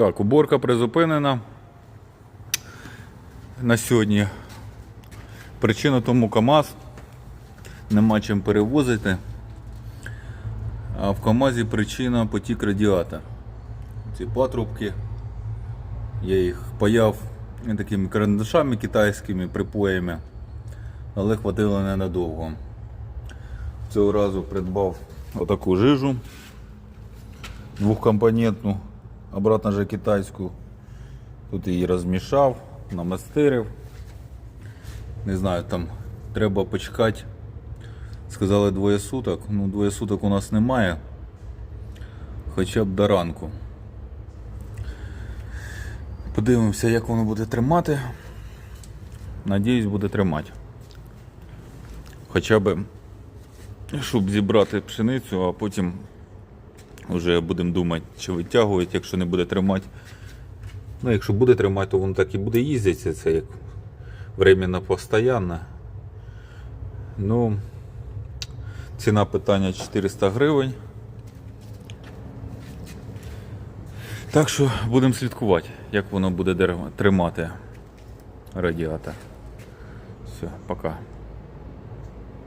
Так, уборка призупинена. На сьогодні причина тому КАМАЗ. Нема чим перевозити. А в КАМАЗі причина потік радіатора. Ці патрубки. Я їх паяв такими карандашами китайськими припоями, але хватило ненадовго. Цього разу придбав отаку жижу двохкомпонентну, обратно же китайську. Тут її розмішав, намастирив. Не знаю, там треба почекати. Сказали двоє суток. Ну, двоє суток у нас немає. Хоча б до ранку. Подивимося, як воно буде тримати. Надіюсь, буде тримати. Хоча б, щоб зібрати пшеницю, а потім вже будемо думати, чи витягувати, якщо не буде тримати. Ну, якщо буде тримати, то воно так і буде їздити. Це як временно постоянно. Ну, ціна питання 400 гривень. Так що будемо слідкувати, як воно буде тримати радіатор. Все, пока.